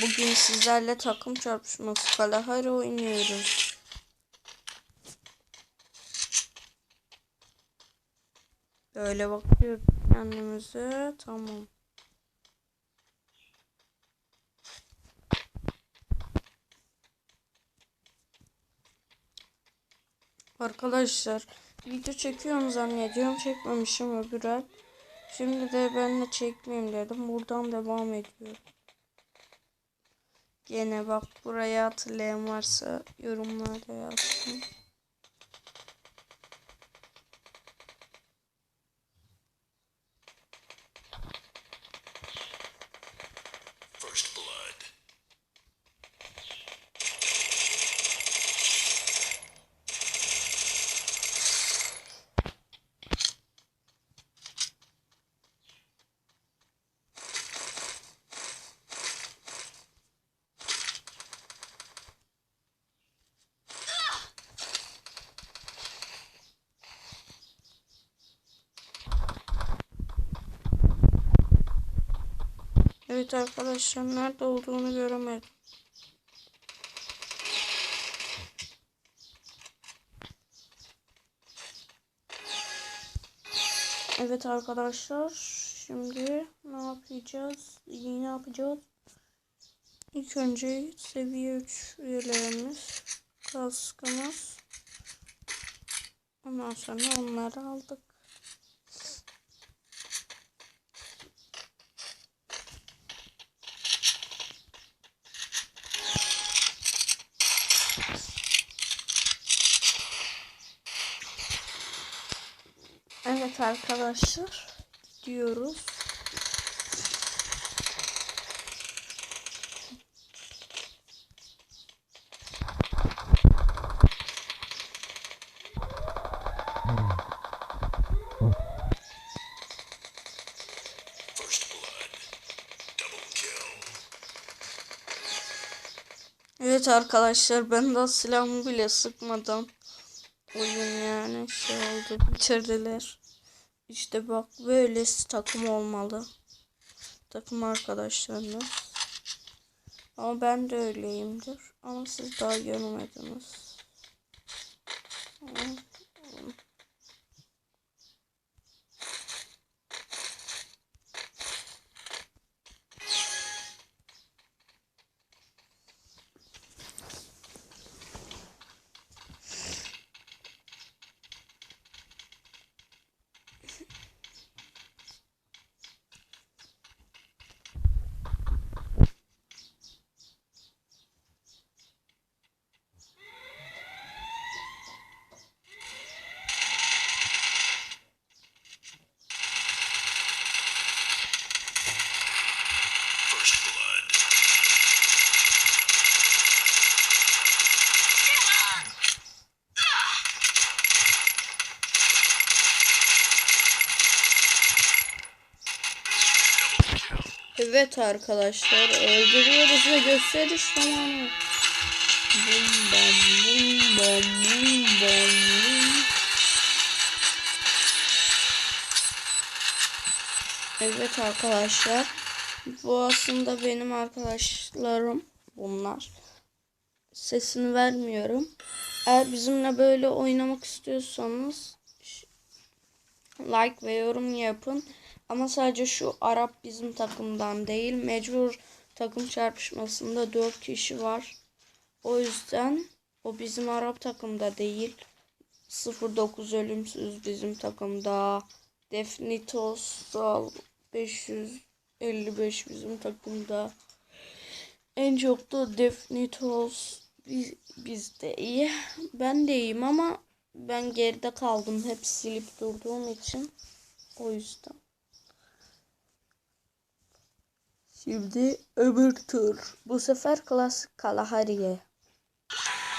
Bugün sizlerle takım çarpışması Kalahari oynuyoruz. Böyle bakıyoruz kendimize. Tamam. Arkadaşlar video çekiyorum zannediyorum. Çekmemişim öbür el. Şimdi de ben de çekmeyeyim dedim. Buradan devam ediyorum. Gene bak buraya hatırlayan varsa yorumlarda yazsın. Evet arkadaşlar nerede olduğunu göremedim. Evet arkadaşlar şimdi ne yapacağız? İyi ne yapacağız? İlk önce seviye 3 üyelerimiz kaskımız ondan sonra onları aldık. Evet arkadaşlar kill. Evet arkadaşlar ben de silahımı bile sıkmadan oyun yani şey oldu bitirdiler. İşte bak böyle takım olmalı. Takım arkadaşlarınız. Ama ben de öyleyimdir. Ama siz daha görmediniz. First Evet arkadaşlar öldürüyoruz ve gösteriş zamanı. Bum bam bum bam bum bam bum. Evet arkadaşlar. Bu aslında benim arkadaşlarım bunlar. Sesini vermiyorum. Eğer bizimle böyle oynamak istiyorsanız like ve yorum yapın. Ama sadece şu Arap bizim takımdan değil. Mecbur takım çarpışmasında 4 kişi var. O yüzden o bizim Arap takımda değil. 09 ölümsüz bizim takımda. Defnitos 555 bizim takımda. En çok da Defnitos biz, bizde iyi. Ben de iyiyim ama ben geride kaldım hep silip durduğum için. O yüzden. Şimdi öbür tur. Bu sefer klasik Kalahari'ye.